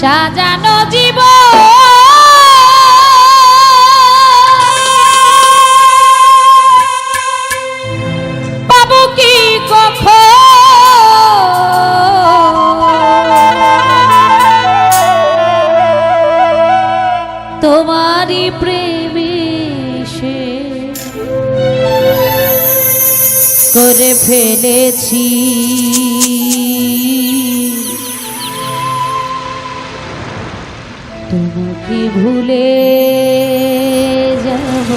সাজানো জীবন তোমারি প্রেমেশে করে ফেলেছি। তোমাকে ভুলে যাব।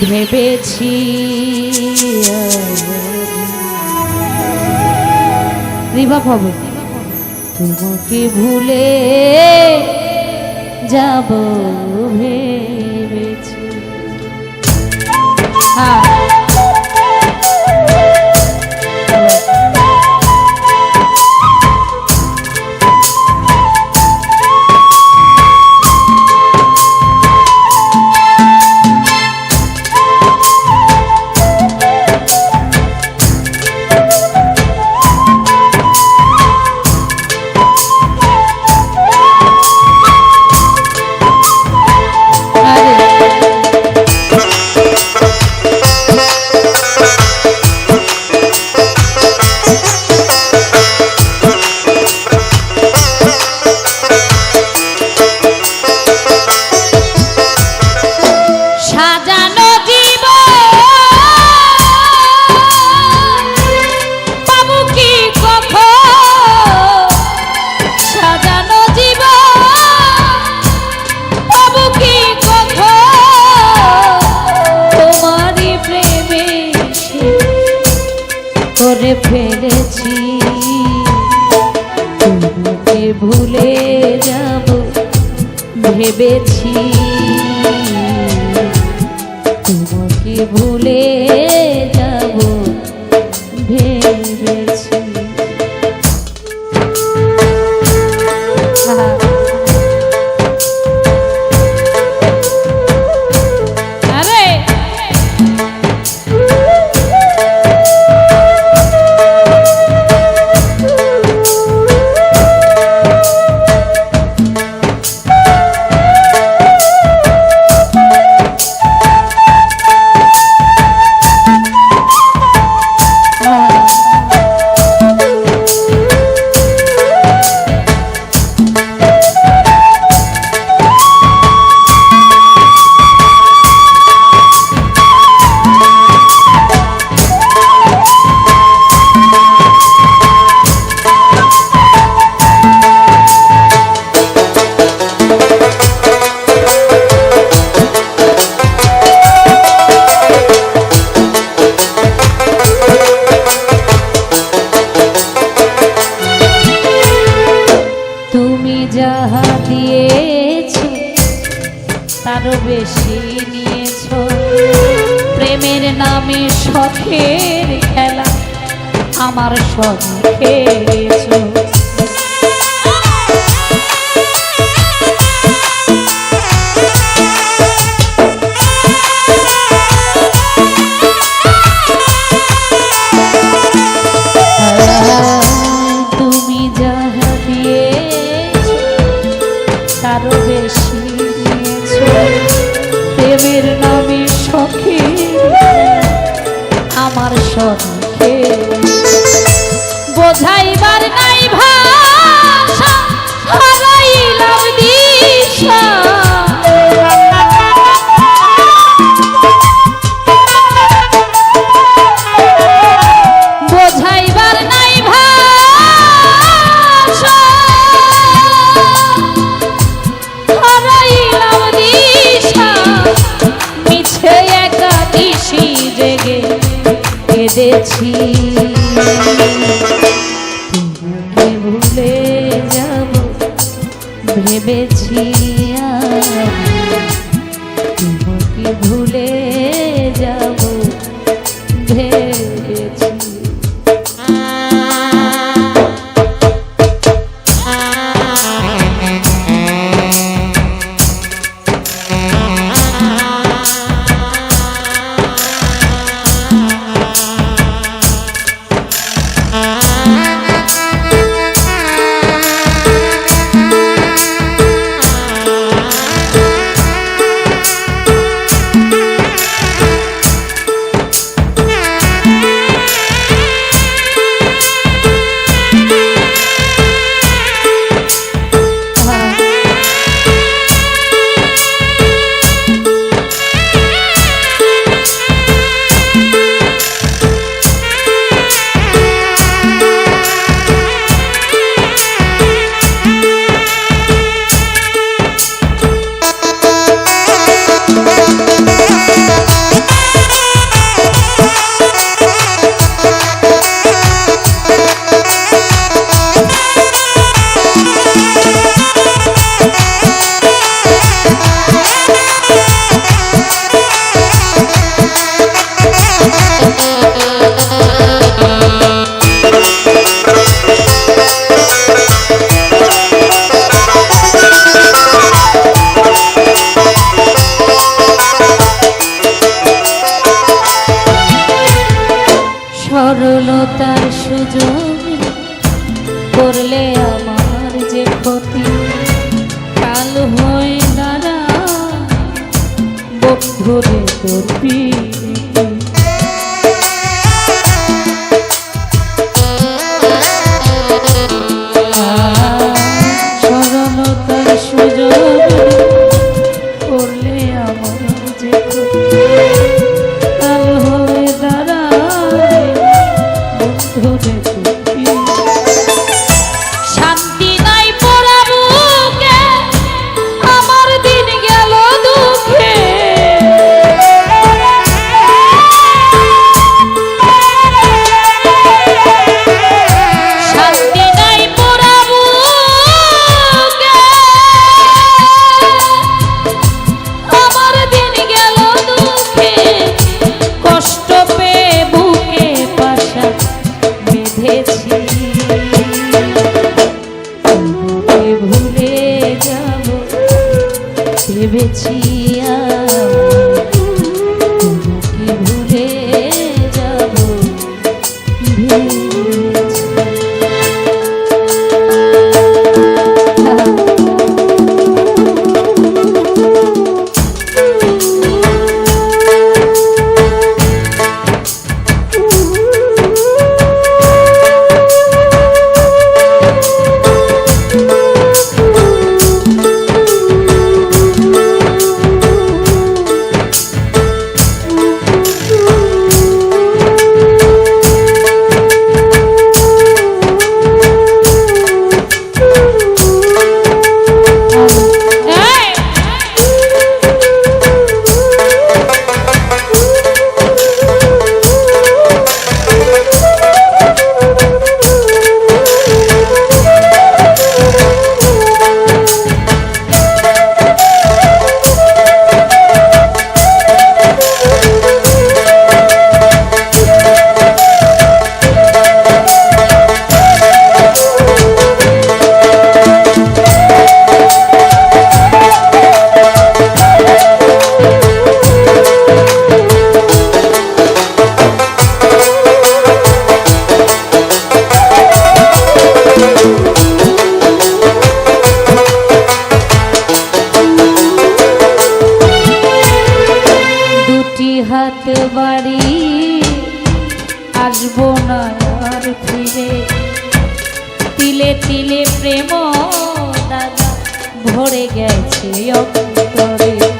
ভেবেছি রিভাব হবে। তোমাকে ভুলে যাব ভেবেছি। হ্যাঁ। করে ফেলেছি। ভুলে যাব? ভেবেছি তারও বেশি নিয়েছ। প্রেমের নামে শখের খেলা আমার শখ খেয়েছ তোমাকে ভুলে যাব ভেবেছি আর putih ছুটি হাত বাড়ি আসব না আর ফিরে। তিলে তিলে প্রেম দাদা ভরে গেছে অন্তরে।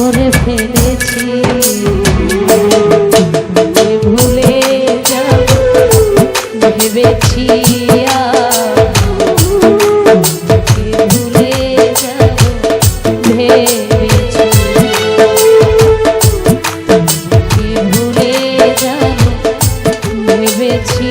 করে ফেলেছি। ভুলে যাব ভেবেছি ভুলে যাব ভেবেছি ভুলে যাব ভেবেছি